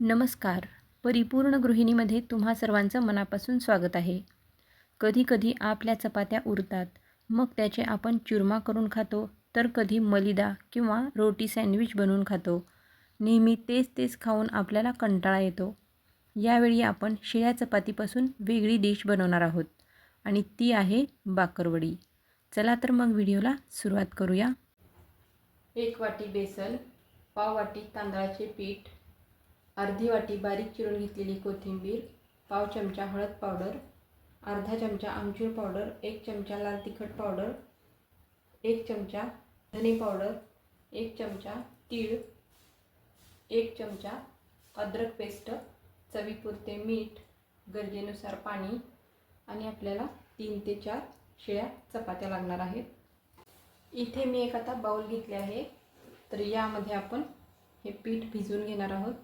नमस्कार. परिपूर्ण गृहिणीमध्ये तुम्हा सर्वांचं मनापासून स्वागत आहे. कधीकधी आपल्या चपात्या उरतात मग त्याचे आपण चुरमा करून खातो तर कधी मलिदा किंवा रोटी सँडविच बनवून खातो. नेहमी तेच तेच खाऊन आपल्याला कंटाळा येतो. यावेळी आपण शिळ्या चपातीपासून वेगळी डिश बनवणार आहोत आणि ती आहे बाकरवडी. चला तर मग व्हिडिओला सुरुवात करूया. एक वाटी बेसन पाव वाटी तांदळाचे पीठ अर्धी वाटी बारीक चिरून घेतलेली कोथिंबीर पाव चमचा हळद पावडर अर्धा चमचा आमचूर पावडर एक चमचा लाल तिखट पावडर एक चमचा धने पावडर एक चमचा तीळ एक चमचा अद्रक पेस्ट चवीपुरते मीठ गरजेनुसार पाणी आणि आपल्याला तीन ते चार शिळ्या चपात्या लागणार आहेत. इथे मी एक आता बाऊल घेतले आहे. तर यामध्ये आपण हे पीठ भिजवून घेणार आहोत.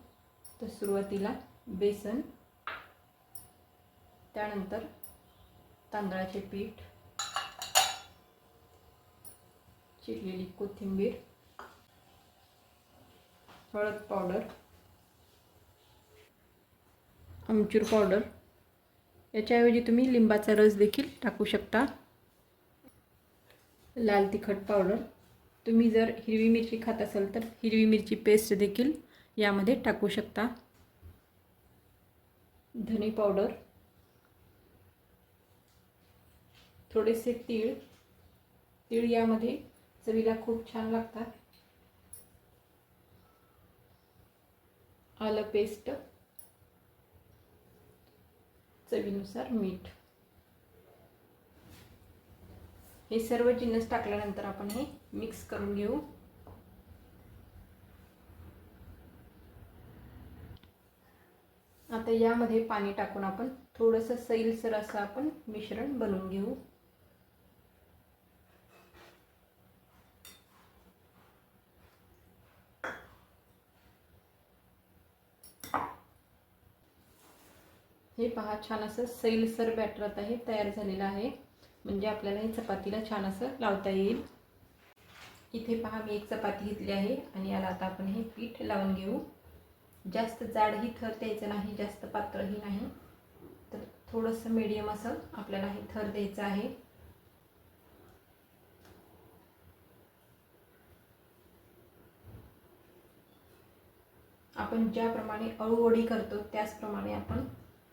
तर सुरुवातीला बेसन त्यानंतर तांदळाचे पीठ चिरलेली कोथिंबीर हळद पावडर आमचूर पावडर. याच्याऐवजी तुम्ही लिंबाचा रस देखील टाकू शकता. लाल तिखट पावडर. तुम्ही जर हिरवी मिरची खात असाल तर हिरवी मिरची पेस्ट देखील यामध्ये टाकू शकता. धने पावडर. थोडेसे तीळ. तीळ यामध्ये चवीला खूप छान लागतात. आलं पेस्ट. चवीनुसार मीठ. हे सर्व जिन्नस टाकल्यानंतर आपण हे मिक्स करून घेऊ. आता यामध्ये पाणी टाकून आपण थोडंसं सैलसर असं आपण मिश्रण बनवून घेऊ. हे पहा छान असं सैलसर बॅटर आता हे तयार झालेलं आहे. म्हणजे आपल्याला हे चपातीला छान असं लावता येईल. इथे पहा मी एक चपाती घेतली आहे आणि याला आता आपण हे पीठ लावून घेऊ. जास्त जाडही थर द्यायचं नाही जास्त पातळही नाही. तर थोडंसं मीडियम असं आपल्याला हे थर द्यायचं आहे. आपण ज्याप्रमाणे अळूवडी करतो त्याचप्रमाणे आपण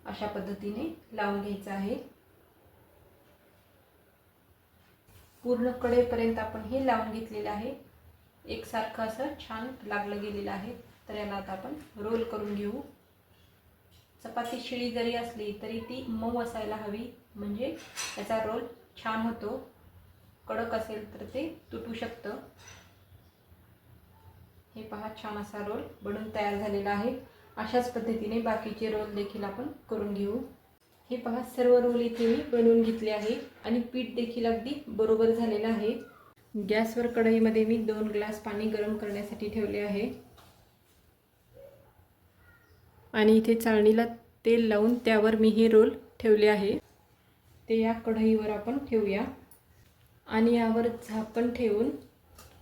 अशा पद्धतीने लावून घ्यायचं आहे. पूर्ण कडेपर्यंत आपण हे लावून घेतलेलं आहे. एकसारखं असं छान लागलं गेलेलं आहे. तर याला आता आपण रोल करून घेऊ. चपाती शिळी जरी असली तरी ती मऊ असायला हवी. म्हणजे त्याचा रोल छान होतो. कडक असेल तर ते तुटू शकतं. हे पहा छान असा रोल बनून तयार झालेला आहे. अशाच पद्धतीने बाकीचे रोल देखील आपण करून घेऊ. हे पहा सर्व रोल इथे मी बनवून घेतले आहे आणि पीठ देखील अगदी बरोबर झालेलं आहे. गॅसवर कढईमध्ये मी दोन ग्लास पाणी गरम करण्यासाठी ठेवले आहे. आणि इथे चाळणीला तेल लावून त्यावर मी हे रोल ठेवले आहे. ते या कढईवर आपण ठेवूया. आणि यावर झाकण ठेवून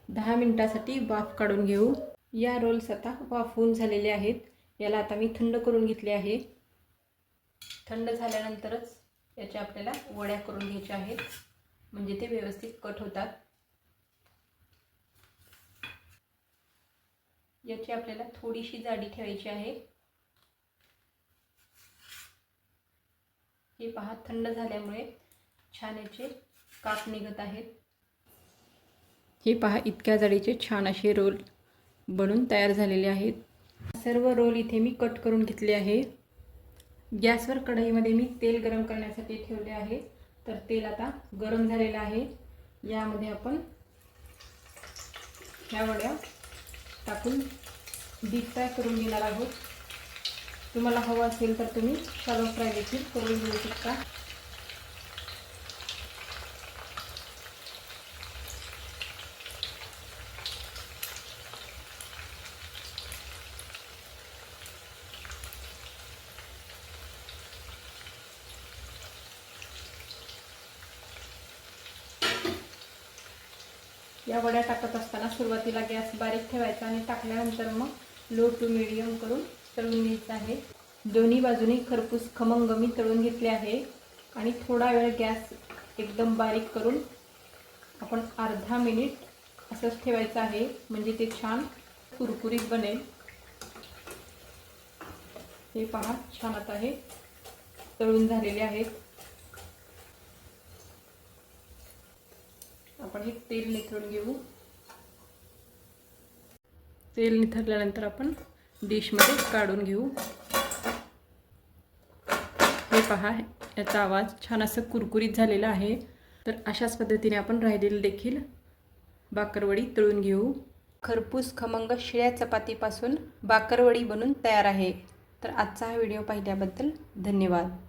दहा मिनटासाठी वाफ काढून घेऊ. या रोल्स आता वाफवून झालेले आहेत. याला आता मी थंड करून घेतले आहे. थंड झाल्यानंतरच याच्या आपल्याला वड्या करून घ्यायच्या आहेत. म्हणजे ते व्यवस्थित कट होतात. याची आपल्याला थोडीशी जाडी ठेवायची आहे. हे पहा थंड झाल्यामुळे छान याचे काप निघत आहेत. हे पहा इतक्या जाडीचे छान असे रोल बनून तयार झालेले आहेत. सर्व रोल इथे मी कट करून घेतले आहे. गॅसवर कढईमध्ये मी तेल गरम करण्यासाठी ठेवले आहे. तर तेल आता गरम झालेलं आहे. यामध्ये आपण ह्या वड्या टाकून डीप फ्राय करून घेणार आहोत. तुम्हाला हवं असेल तर तुम्ही शालो फ्राय देखील करून घेऊ शकता. या वड्या टाकत असताना सुरुवातीला गॅस बारीक ठेवायचा आणि टाकल्यानंतर मग लो टू मिडियम करून तळून घ्यायचं आहे. दोन्ही बाजूने खरपूस खमंग मी तळून घेतले आहे. आणि थोडा वेळ गॅस एकदम बारीक करून आपण अर्धा मिनिट असंच ठेवायचं आहे. म्हणजे ते छान कुरकुरीत बनेल. हे पहा छान आता हे तळून झालेले आहेत. आपण हे तेल निथळून घेऊ. तेल निथरल्यानंतर आपण डिशमध्ये काढून घेऊ. हे पहा याचा आवाज छान असं कुरकुरीत झालेला आहे. तर अशाच पद्धतीने आपण राहिलेलं देखील बाकरवडी तळून घेऊ. खरपूस खमंग शिळ्या चपातीपासून बाकरवडी बनून तयार आहे. तर आजचा हा व्हिडिओ पाहिल्याबद्दल धन्यवाद.